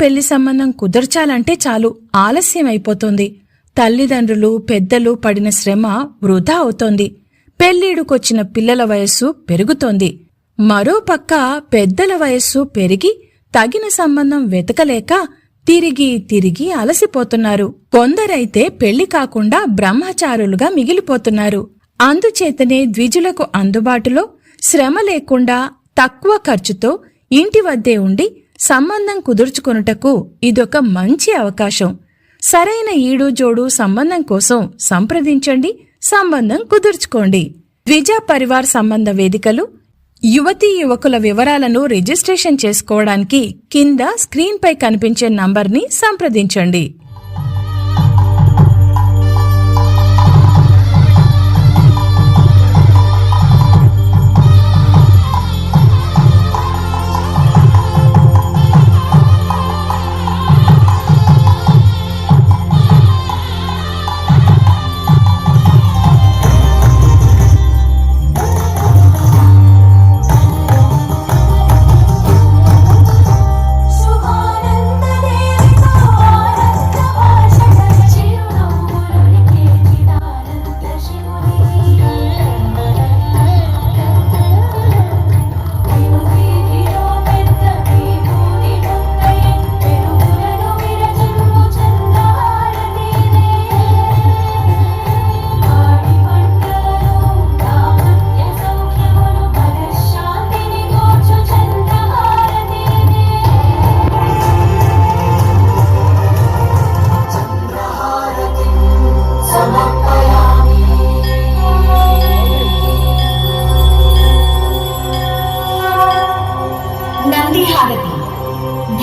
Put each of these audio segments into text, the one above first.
పెళ్ళి సంబంధం కుదర్చాలంటే చాలు. ఆలస్యం అయిపోతుంది. తల్లిదండ్రులు పెద్దలు పడిన శ్రమ వృధా అవుతోంది. పెళ్ళిడుకొచ్చిన పిల్లల వయస్సు పెరుగుతోంది. మరోపక్క పెద్దల వయస్సు పెరిగి తగిన సంబంధం వెతకలేక తిరిగి తిరిగి అలసిపోతున్నారు. కొందరైతే పెళ్ళి కాకుండా బ్రహ్మచారులుగా మిగిలిపోతున్నారు. అందుచేతనే ద్విజులకు అందుబాటులో శ్రమ లేకుండా తక్కువ ఖర్చుతో ఇంటి వద్దే ఉండి సంబంధం కుదుర్చుకొనుటకు ఇదొక మంచి అవకాశం. సరైన ఈడు జోడు సంబంధం కోసం సంప్రదించండి సంబంధం కుదుర్చుకోండి. ద్విజ పరివార్ సంబంధ వేదికలు యువతీ యువకుల వివరాలను రిజిస్ట్రేషన్ చేసుకోవడానికి కింద స్క్రీన్పై కనిపించే నంబర్ని సంప్రదించండి.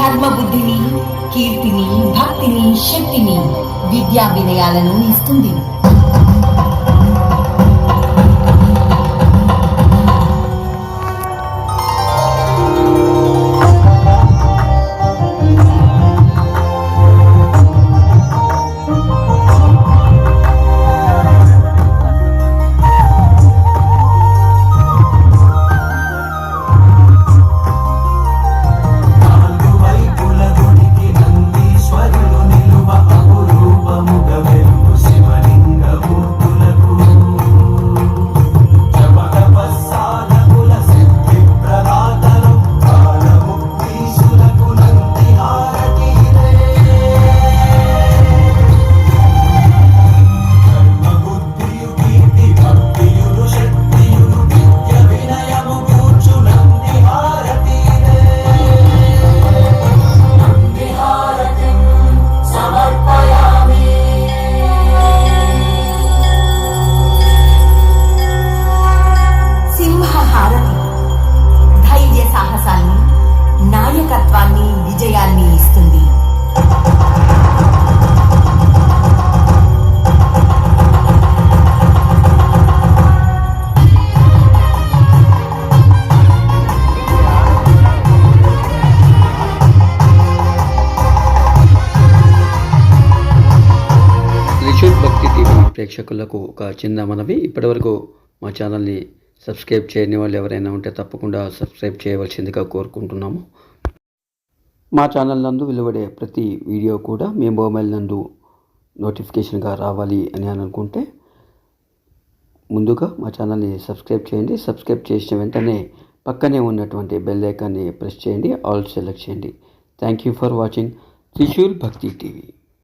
ఆత్మబుద్ధిని కీర్తిని భక్తిని శక్తిని విద్యా వినయాలను ఇస్తుంది. ప్రేక్షకులకు ఒక చిన్న మనవి. ఇప్పటివరకు మా ఛానల్ని సబ్స్క్రైబ్ చేయని వాళ్ళు ఎవరైనా ఉంటే తప్పకుండా సబ్స్క్రైబ్ చేయవలసిందిగా కోరుకుంటున్నాము. మా ఛానల్ నందు వెలువడే ప్రతి వీడియో కూడా మీ మొబైల్ నందు నోటిఫికేషన్గా రావాలి అని అనుకుంటే ముందుగా మా ఛానల్ని సబ్స్క్రైబ్ చేయండి. సబ్స్క్రైబ్ చేసిన వెంటనే పక్కనే ఉన్నటువంటి బెల్ ఐకాన్ని ప్రెస్ చేయండి. ఆల్ సెలెక్ట్ చేయండి. Thank you for watching. Trishul Bhakti TV.